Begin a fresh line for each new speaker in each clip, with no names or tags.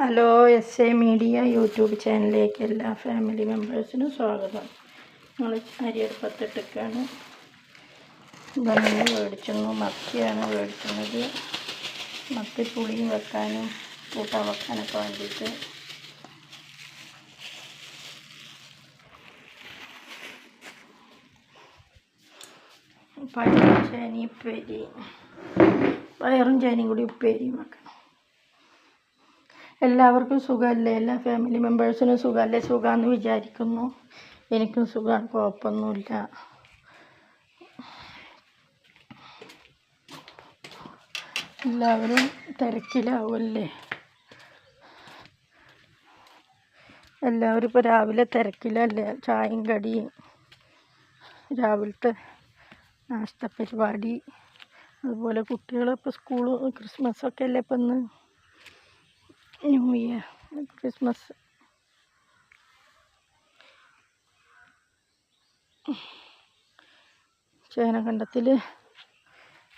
Hello S A media YouTube ചാനലിലേക്ക് എല്ലാ family മെമ്പേഴ്സിനും സ്വാഗതം. ഞങ്ങൾ അരിയടുപ്പത്തിട്ടൊക്കെയാണ് ഭംഗി മേടിച്ചിരുന്നു മത്തിയാണ് മേടിക്കുന്നത് മത്തി പുളിയും വെക്കാനും കൂട്ടാൻ വെക്കാനൊക്കെ വേണ്ടിയിട്ട്. പയറും ചേനയും ഉപ്പേരി പയറും ചേനയും കൂടി ഉപ്പേരിയും വെക്കണം. എല്ലാവർക്കും സുഖമല്ലേ? എല്ലാ ഫാമിലി മെമ്പേഴ്സിനും സുഖമല്ലേ? സുഖമെന്ന് വിചാരിക്കുന്നു. എനിക്കും സുഖമാണ്. കുഴപ്പമൊന്നുമില്ല. എല്ലാവരും തിരക്കിലാവുമല്ലേ? എല്ലാവരും ഇപ്പോൾ രാവിലെ തിരക്കിലല്ലേ? ചായയും കടിയും. രാവിലത്തെ നാസ്ത പരിപാടി. അതുപോലെ കുട്ടികളിപ്പോൾ സ്കൂൾ ക്രിസ്മസൊക്കെ അല്ലേ ഇപ്പം ഇന്ന്? ന്യൂ ഇയർ ക്രിസ്മസ് ചേനക്കണ്ടത്തിൽ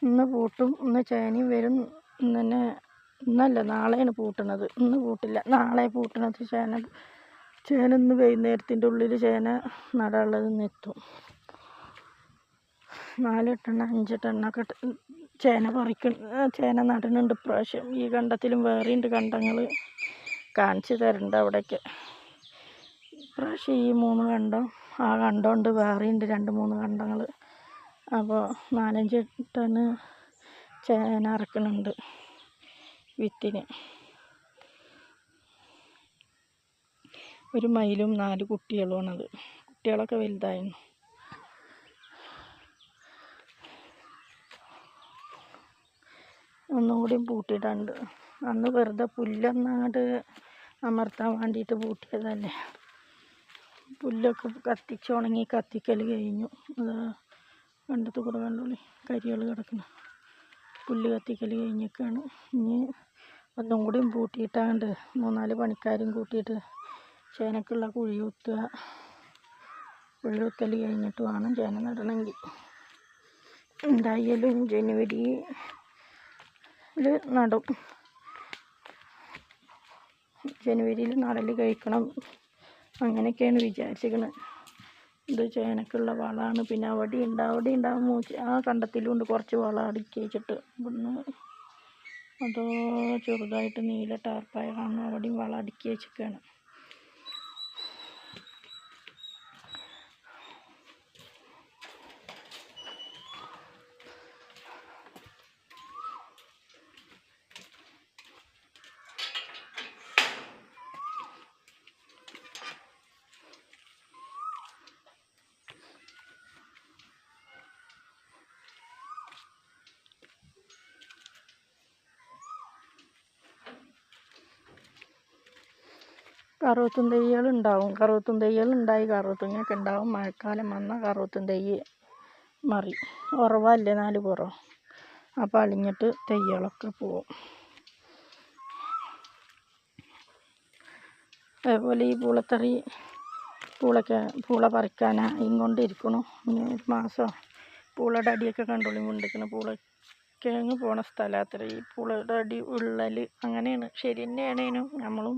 ഇന്ന് പൂട്ടും. ഇന്ന് ചേനയും വരും. തന്നെ ഇന്നല്ല നാളെയാണ് പൂട്ടണത്. ഇന്ന് പൂട്ടില്ല. നാളെ പൂട്ടണത് ചേന. ചേന ഇന്ന് വൈകുന്നേരത്തിന്റെ ഉള്ളിൽ ചേന നടാനുള്ളത് ഇന്ന് എത്തും. നാല് ടണ്ണ അഞ്ച് ടണ്ണൊക്കെ ചേന പറിക്കുന്ന ചേന നടുന്നുണ്ട് ഇപ്രാവശ്യം. ഈ കണ്ടത്തിലും വേറെയുണ്ട് കണ്ടങ്ങൾ കാണിച്ചു തരുന്നുണ്ട് അവിടെയൊക്കെ ഇപ്രാവശ്യം ഈ മൂന്ന് കണ്ടം ആ കണ്ടമുണ്ട് വേറെയുണ്ട് രണ്ട് മൂന്ന് കണ്ടങ്ങൾ അപ്പോൾ നാലഞ്ച് ടണ് ചേന ഇറക്കുന്നുണ്ട് വിത്തിന്. ഒരു മയിലും നാല് കുട്ടികളുമാണത് കുട്ടികളൊക്കെ വലുതായിരുന്നു ഒന്നുകൂടി പൂട്ടിയിട്ടുണ്ട്. അന്ന് വെറുതെ പുല്ലൊന്നങ്ങോട്ട് അമർത്താൻ വേണ്ടിയിട്ട് പൂട്ടിയതല്ലേ. പുല്ലൊക്കെ കത്തിച്ചുണങ്ങി കത്തിക്കൽ കഴിഞ്ഞു. അത് കണ്ടത്ത് കൂടെ കണ്ടോളി കരികൾ കിടക്കുന്നു പുല്ല് കത്തിക്കൽ കഴിഞ്ഞൊക്കെയാണ് ഇനി ഒന്നും കൂടിയും പൂട്ടിയിട്ടാണ്ട് മൂന്നാൽ പണിക്കാരും കൂട്ടിയിട്ട് ചേനക്കുള്ള കുഴി കുത്തുക. കുഴി കുത്തൽ കഴിഞ്ഞിട്ട് വേണം ചേന നടണമെങ്കിൽ എന്തായാലും ജനുവരി നടും ജനുവരിയിൽ നടൽ കഴിക്കണം. അങ്ങനെയൊക്കെയാണ് വിചാരിച്ചിരിക്കുന്നത്. ഇത് ചേനക്കുള്ള വളമാണ് പിന്നെ അവിടെ ഉണ്ട് അവിടെ ഉണ്ടാവും ആ കണ്ടത്തിലുണ്ട് കുറച്ച് വളം അടുക്കി വെച്ചിട്ട്. ഇവിടുന്ന് അതോ ചെറുതായിട്ട് നീല ടാർപ്പായ കാണുന്നു അവിടെയും വളം അടുക്കി വെച്ചിരിക്കുകയാണ് കറുവത്തും തൈകൾ ഉണ്ടാവും കറുവത്തും തൈകൾ ഉണ്ടായി കറുവത്തുങ്ങയൊക്കെ ഉണ്ടാവും. മഴക്കാലം വന്നാൽ കറുവത്തും തൈ മറി. ഉറവല്ലേ നാല് പുറം. അപ്പോൾ അളിഞ്ഞിട്ട് തൈകളൊക്കെ പോവും. അതേപോലെ ഈ പൂളത്തറി പൂളൊക്കെ പൂള പറിക്കാനാ ഇങ്ങോണ്ടിരിക്കണു ഇനി ഒരു മാസം പൂളയുടെ അടിയൊക്കെ കണ്ടോളി കൊണ്ടിരിക്കണം പൂളക്കിഴങ്ങ് പോണ സ്ഥലത്തിൽ ഈ പൂളയുടെ അടി ഉള്ളൽ അങ്ങനെയാണ്. ശരി തന്നെയാണേനും നമ്മളും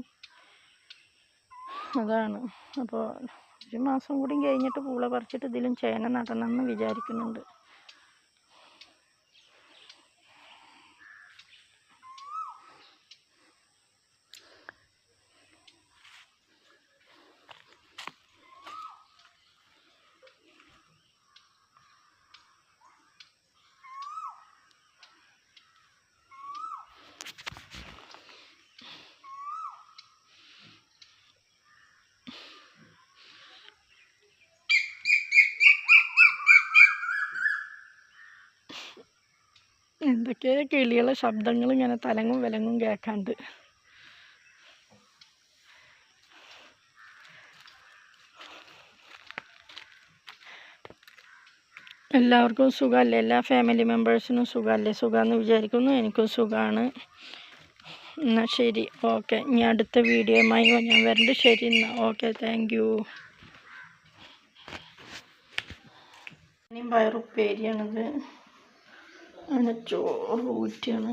അതാണ്. അപ്പോൾ ഒരു മാസം കൂടി കഴിഞ്ഞിട്ട് പൂള പറിച്ചിട്ട് ഇതിലും ചേന നടണം എന്ന് വിചാരിക്കുന്നുണ്ട്. എന്തൊക്കെ കിളികളെ ശബ്ദങ്ങൾ ഇങ്ങനെ തലങ്ങും വിലങ്ങും കേൾക്കാണ്ട്. എല്ലാവർക്കും സുഖമല്ലേ? എല്ലാ ഫാമിലി മെമ്പേഴ്സിനും സുഖമല്ലേ? സുഖമെന്ന് വിചാരിക്കുന്നു. എനിക്കും സുഖമാണ്. എന്നാൽ ശരി. ഓക്കെ ഇനി അടുത്ത വീഡിയോയുമായി ഞാൻ വരണ്ട്. ശരി എന്നാൽ ഓക്കെ താങ്ക് യു പയറുപ്പേരിയാണിത് അങ്ങനെ ചോറ് ഊറ്റിയാണ്.